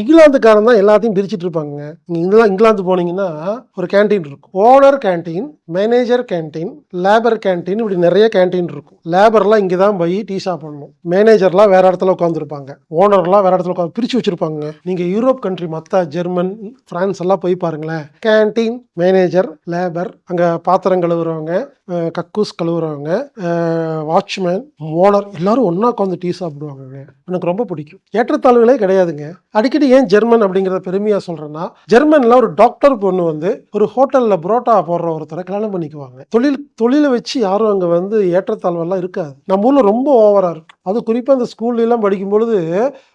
இங்கிலாந்துக்காரன் தான் எல்லாத்தையும் பிரிச்சுட்டு இருப்பாங்க. நீங்கள் இங்கிலா இங்கிலாந்து போனீங்கன்னா ஒரு கேண்டீன் இருக்கும். Owner canteen manager canteen labour canteen இப்படி நிறைய கேண்டீன் இருக்கும். லேபர்லாம் இங்கே தான் போய் டீ சாப்பிடணும். மேனேஜர்லாம் வேற இடத்துல உட்காந்துருப்பாங்க ஓனர்லாம் வேற இடத்துல உட்காந்து பிரித்து வச்சிருப்பாங்க. நீங்கள் யூரோப் கண்ட்ரி மற்ற ஜெர்மன் ஃப்ரான்ஸ் எல்லாம் போய் பாருங்களேன். கேண்டீன் மேனேஜர் லேபர் அங்கே பாத்திரம் கழுவுறவங்க கக்கூஸ் கழுவுறவங்க வாட்ச்மேன் ஓனர் எல்லாரும் ஒன்றா உட்காந்து டீ சாப்பிடுவாங்க எனக்கு ரொம்ப பிடிக்கும். ஏற்றத்தாழ்வுகளே கிடையாதுங்க. அடிக்கடி ஏன் ஜெர்மன் அப்படிங்கிறத பெருமையாக சொல்கிறேன்னா ஜெர்மனில் ஒரு டாக்டர் பொண்ணு வந்து ஒரு ஹோட்டலில் புரோட்டா போடுற ஒருத்தரை கல்யாணம் பண்ணிக்குவாங்க. தொழில் தொழிலை வச்சு யாரும் அங்கே வந்து ஏற்றத்தாழ்வெல்லாம் இருக்காது. நம்ம ஊரில் ரொம்ப ஓவராக இருக்கும். அது குறிப்பாக அந்த ஸ்கூல்லாம் படிக்கும்பொழுது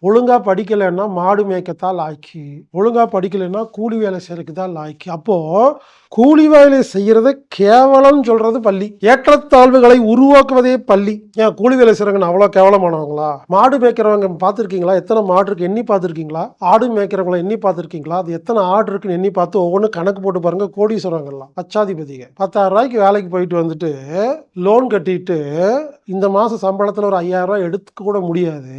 ஒழுங்காக படிக்கலைன்னா மாடு மேய்க்கத்தான் லாய்க்கு ஒழுங்காக படிக்கலைன்னா கூலி வேலை செய்யறதுக்கு தான் லாய்க்கு அப்போது கூலி வேலை செய்கிறத கேவலம் சொல்கிறது பள்ளி. ஏற்றத்தாழ்வுகளை உருவாக்குவதே பள்ளி. ஏன் கூலி வேலை செய்கிறவங்க அவ்வளோ கேவலமானவங்களா? மாடு மேய்க்கிறவங்க பார்த்துருக்கீங்களா? எத்தனை மாடு இருக்கு? எண்ணி பார்த்துருக்கீங்களா? ஆடு மேய்க்கிறவங்கள எண்ணி பார்த்துருக்கீங்களா? அது எத்தனை ஆடு இருக்குன்னு எண்ணி பார்த்து ஒவ்வொன்றும் கணக்கு போட்டு பாருங்க கோடீஸ்வரங்கள்லாம் லட்சாதிபதிங்க. பத்தாயிரம் ரூபாய்க்கு வேலைக்கு போயிட்டு வந்துட்டு லோன் கட்டிட்டு இந்த மாதம் சம்பளத்தில் ஒரு ஐயாயிரம் ரூபாய் எடுத்துக்க கூட முடியாது.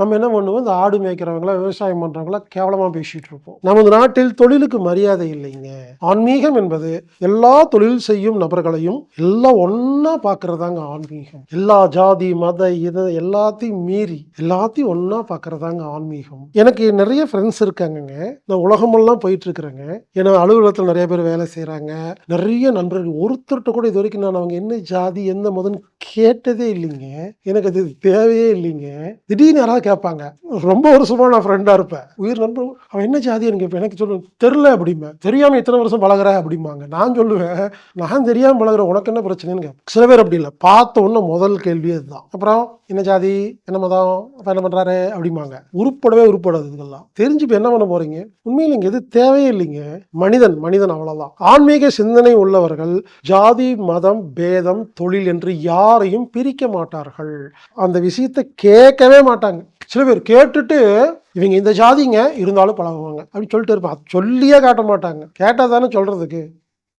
நம்ம என்ன பண்ணுவோம்? இந்த ஆடு மேய்க்கிறவங்கள விவசாயம் பண்ணுறவங்கள கேவலமாக பேசிட்டு இருப்போம். நமது நாட்டில் தொழிலுக்கு மரியாதை இல்லைங்க. ஆன்மீகம் என்பது எல்லா தொழில் செய்யும் நபர்களையும் எல்லாம் ஒன்றா பார்க்கறதாங்க ஆன்மீகம். எல்லா ஜாதி மத இது எல்லாத்தையும் மீறி எல்லாத்தையும் ஒன்றா பார்க்கறதாங்க ஆன்மீகம். எனக்கு நிறைய நிறைய ஃப்ரெண்ட்ஸ் இருக்காங்கங்க. நான் உலகமெல்லாம் போயிட்டு இருக்கிறேங்க ஏன்னா அலுவலகத்தில் நிறைய பேர் வேலை செய்கிறாங்க நிறைய நண்பர்கள். ஒருத்தர்கிட்ட கூட இது வரைக்கும் நான் அவங்க என்ன ஜாதி எந்த முதன் கேட்டதே இல்லைங்க. எனக்கு அது தேவையே இல்லைங்க. திடீர்னு யாராவது கேட்பாங்க ரொம்ப வருஷமா நான் ஃப்ரெண்டாக இருப்பேன். உயிர் நண்பர் அவன் என்ன ஜாதின்னு கேட்பேன். எனக்கு சொல்லு தெரில அப்படிம்பேன். தெரியாமல் இத்தனை வருஷம் பழகுற அப்படிம்பாங்க. நான் சொல்லுவேன் நான் தெரியாமல் பழகிற உனக்கு என்ன பிரச்சனைன்னு சில பேர் அப்படி இல்லை. பார்த்த உடனே முதல் கேள்வி அதுதான். அப்புறம் என்ன ஜாதி? என்ன மதம்? அப்போ என்ன பண்ணுறாரு அப்படிம்பாங்க. உருப்படவே உருப்படாது இதெல்லாம். தெரிஞ்சு இப்போ என்ன பண்ண போகிறீங்க உண்மையில் இங்கே எது தேவையே இல்லைங்க. மனிதன் மனிதன் அவ்வளோதான் ஆன்மீக சிந்தனை உள்ளவர்கள் ஜாதி மதம் பேதம் தொழில் என்று யார் யாரையும் பிரிக்க மாட்டார்கள். அந்த விஷயத்தை கேட்கவே மாட்டாங்க. சில பேர் கேட்டுட்டு இவங்க இந்த ஜாதிங்க இருந்தாலும் பழகுவாங்க. அப்படின்னு சொல்லிட்டு இருப்பான் சொல்லியே காட்ட மாட்டாங்க. கேட்டால் தானே சொல்கிறதுக்கு